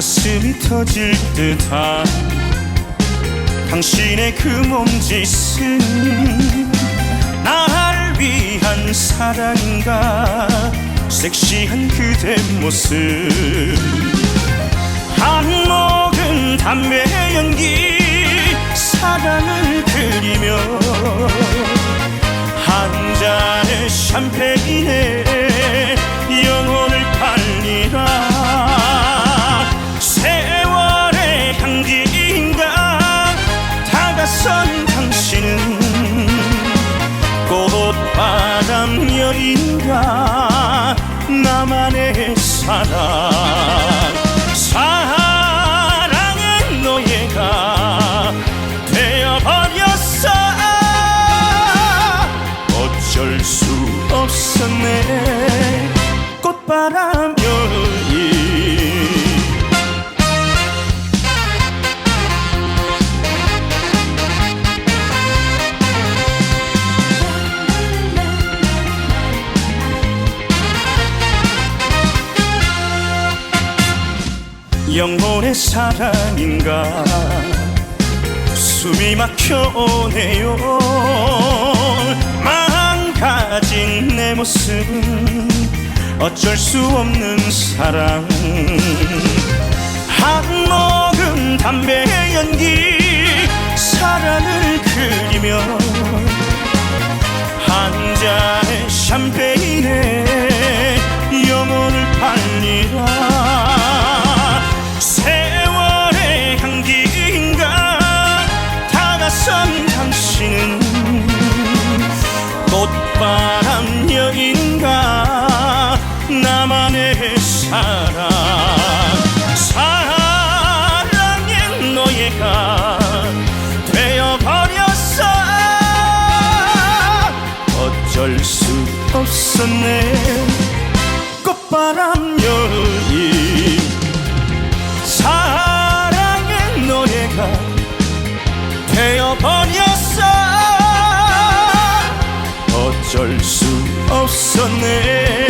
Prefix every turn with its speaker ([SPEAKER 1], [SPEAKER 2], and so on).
[SPEAKER 1] 무너질 듯한 당신의 그 몸짓은 날 위한 사랑인가? 섹시한 그대 모습. 한 모금 담배 연기 사랑을 그리며 한 잔의 샴페인에 다가선 당신은 꽃바람 여인가 나만의 사랑. 사랑의 노예가 되어버렸어. 어쩔 수 없었네. 꽃바람 영혼의 사랑인가? 숨이 막혀오네요. 망가진 내 모습은 어쩔 수 없는 사랑. 한 모금 담배 연기 사랑을 그리며 한 잔의 샴페인에 영혼을 팔리라 다가선 당신은 꽃바람 여인가? 나만의 사랑. 사랑의 노예가 되어버렸어. 어쩔 수 없었네. 꽃바람 어쩔 수 없었네